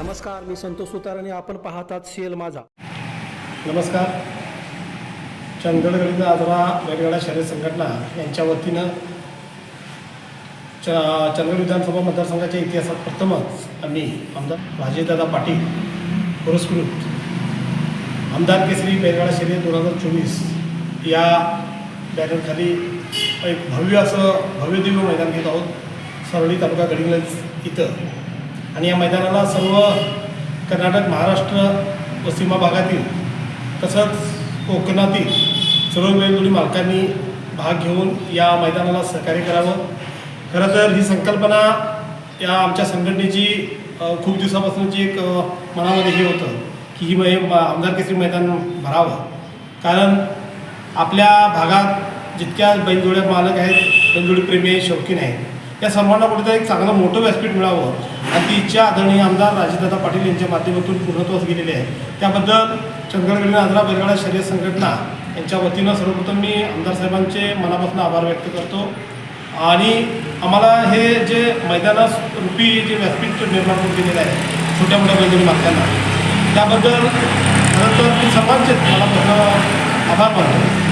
नमस्कार मी संतोष सुतार आणि आपण पाहतात सीएल माझा. नमस्कार. चंदगडगडीचा आजरा वेगवेगळ्या शरीर संघटना यांच्या वतीनं च चंदगड विधानसभा मतदारसंघाच्या इतिहासात प्रथमच आम्ही आमदार राजेदादा पाटील पुरस्कृत. आमदार केसरी बैलगाडा शरीर दोन हजार चोवीस या बॅनरखाली एक भव्य असं भव्यदिव्य मैदान घेत आहोत. सरळी तालुका गडिंग्लज इथं. आणि या मैदानाला सर्व कर्नाटक महाराष्ट्र व सीमा भागातील तसंच कोकणातील सर्व बैलजोडी मालकांनी भाग घेऊन या मैदानाला सहकार्य करावं. खरं तर ही संकल्पना या आमच्या संघटनेची खूप दिवसापासूनची एक मनामध्ये हे होतं की ही मै आमदार केसरी मैदान भरावं. कारण आपल्या भागात जितक्या बैलजोड्या मालक आहेत बैलजोडी प्रेमी आहेत शौकीन आहेत या सर्वांना कुठेतरी एक चांगलं मोठं व्यासपीठ मिळावं. आणि ती इच्छा आदरणीय आमदार राजेदादा पाटील यांच्या माध्यमातून पूर्णत्वास गेलेली आहे त्याबद्दल चंदगडगडी आजरा बैलगाडा शर्यत संघटना यांच्या वतीनं सर्वप्रथम मी आमदार साहेबांचे मनापासून आभार व्यक्त करतो. आणि आम्हाला हे जे मैदानास रूपी जे व्यासपीठ निर्माण करून दिलेलं आहे छोट्या मोठ्या मैदानी मागताना त्याबद्दल खरं तर मी सर्वांचेच मला आभार मानतो.